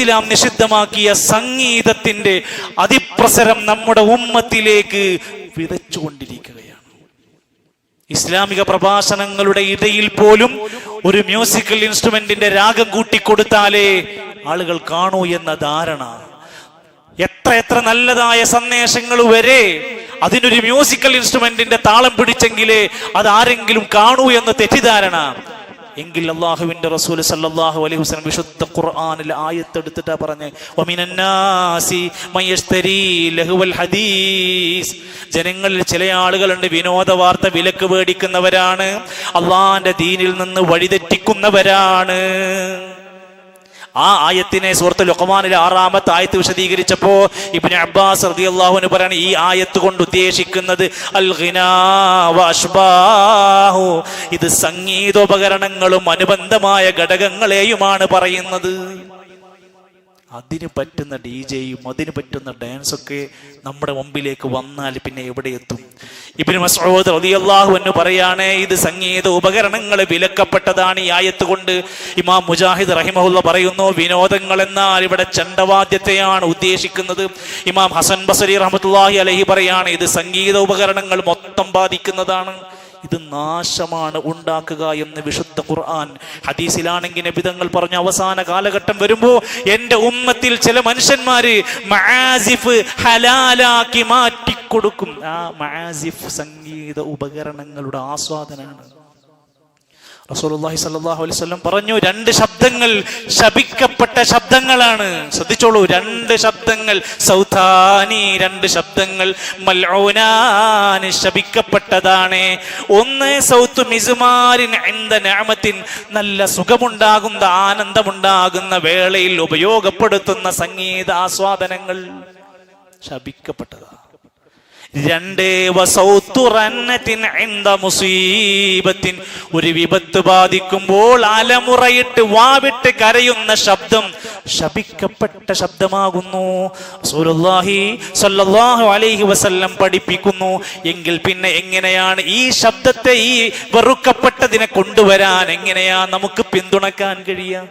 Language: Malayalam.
ഇസ്ലാം നിഷിദ്ധമാക്കിയ സംഗീതത്തിന്റെ അതിപ്രസരം നമ്മുടെ ഉമ്മത്തിലേക്ക് വിതച്ചുകൊണ്ടിരിക്കുകയാണ്. ഇസ്ലാമിക പ്രഭാഷണങ്ങളുടെ ഇടയിൽ പോലും ഒരു മ്യൂസിക്കൽ ഇൻസ്ട്രുമെന്റിന്റെ രാഗം കൂട്ടിക്കൊടുത്താലേ ആളുകൾ കാണൂ എന്ന ധാരണ. എത്ര എത്ര നല്ലതായ സന്ദേശങ്ങൾ വരെ അതിനൊരു മ്യൂസിക്കൽ ഇൻസ്ട്രുമെന്റിന്റെ താളം പിടിച്ചെങ്കിലേ അത് ആരെങ്കിലും കാണൂ എന്ന തെറ്റിദ്ധാരണ. എങ്കിൽ അള്ളാഹുവിന്റെ റസൂൽ സല്ലല്ലാഹു അലൈഹി വസല്ലം വിശുദ്ധ ഖുർആനിൽ ആയത്തെടുത്തിട്ടാ ഹദീസ്. ജനങ്ങളിൽ ചില ആളുകളുണ്ട് വിനോദ വാർത്ത വിലക്ക് മേടിക്കുന്നവരാണ്. അള്ളാഹിന്റെ ദീനിൽ നിന്ന് വഴിതെറ്റിക്കുന്നവരാണ്. ആ ആയത്തിനെ സുഹൃത്ത് ലുഖമാനിലെ ആറാമത്തെ ആയത്ത് വിശദീകരിച്ചപ്പോ ഇബിന് അബ്ബാസ് റളിയല്ലാഹുവിന് പറയാണ് ഈ ആയത്ത് കൊണ്ട് ഉദ്ദേശിക്കുന്നത് അൽ ഇത് സംഗീതോപകരണങ്ങളും അനുബന്ധമായ ഘടകങ്ങളെയുമാണ് പറയുന്നത്. അതിന് പറ്റുന്ന ഡി ജെയും അതിന് പറ്റുന്ന ഡാൻസൊക്കെ നമ്മുടെ മുമ്പിലേക്ക് വന്നാൽ പിന്നെ എവിടെ എത്തും? ഇബിന് മസൂദ് റളിയല്ലാഹു എന്ന് പറയാണ് ഇത് സംഗീത ഉപകരണങ്ങൾ വിലക്കപ്പെട്ടതാണ് ഈ ആയത്ത് കൊണ്ട്. ഇമാം മുജാഹിദ് റഹിമഹുല്ല പറയുന്നു വിനോദങ്ങൾ എന്നാൽ ഇവിടെ ചണ്ടവാദ്യത്തെയാണ് ഉദ്ദേശിക്കുന്നത്. ഇമാം ഹസൻ ബസരി റഹമത്ത് അലഹി പറയാണ് ഇത് സംഗീത ഉപകരണങ്ങൾ മൊത്തം ബാധിക്കുന്നതാണ്. ഇത് നാശമാണ് ഉണ്ടാക്കുക എന്ന് വിശുദ്ധ ഖുർആൻ ഹദീസിലാണെങ്കിൽ നബിതങ്ങൾ പറഞ്ഞ അവസാന കാലഘട്ടം വരുമ്പോ എന്റെ ഉമ്മത്തിൽ ചില മനുഷ്യന്മാര് ഹലാലാക്കി മാറ്റിക്കൊടുക്കും. ആ മആസിഫ് സംഗീത ഉപകരണങ്ങളുടെ ആസ്വാദനാണ് റസൂലുള്ളാഹി സല്ലല്ലാഹു അലൈഹി വസല്ലം പറഞ്ഞു രണ്ട് ശബ്ദങ്ങൾ ശപിക്കപ്പെട്ട ശബ്ദങ്ങളാണ്. ശ്രദ്ധിച്ചോളൂ രണ്ട് ശബ്ദങ്ങൾ. സൗതാനി രണ്ട് ശബ്ദങ്ങൾ മൽഊനാന് ശപിക്കപ്പെട്ടതാണ്. ഒന്ന് സൗത്ത് മിസ്മാരിൻ എന്ത നാമത്തിൻ നല്ല സുഖമുണ്ടാകുന്ന ആനന്ദമുണ്ടാകുന്ന വേളയിൽ ഉപയോഗപ്പെടുത്തുന്ന സംഗീത ആസ്വാദനങ്ങൾ ശപിക്കപ്പെട്ടതാണ്. രണ്ട് മുസീബത്തിൻ. ഒരു വിപത്ത് ബാധിക്കുമ്പോൾ അലമുറയിട്ട് വാവിട്ട് കരയുന്ന ശബ്ദം ശപിക്കപ്പെട്ട ശബ്ദമാകുന്നു. അലൈഹി വസല്ലം പഠിപ്പിക്കുന്നു. എങ്കിൽ പിന്നെ എങ്ങനെയാണ് ഈ ശബ്ദത്തെ ഈ വെറുക്കപ്പെട്ടതിനെ കൊണ്ടുവരാൻ എങ്ങനെയാ നമുക്ക് പിന്തുണക്കാൻ കഴിയുക?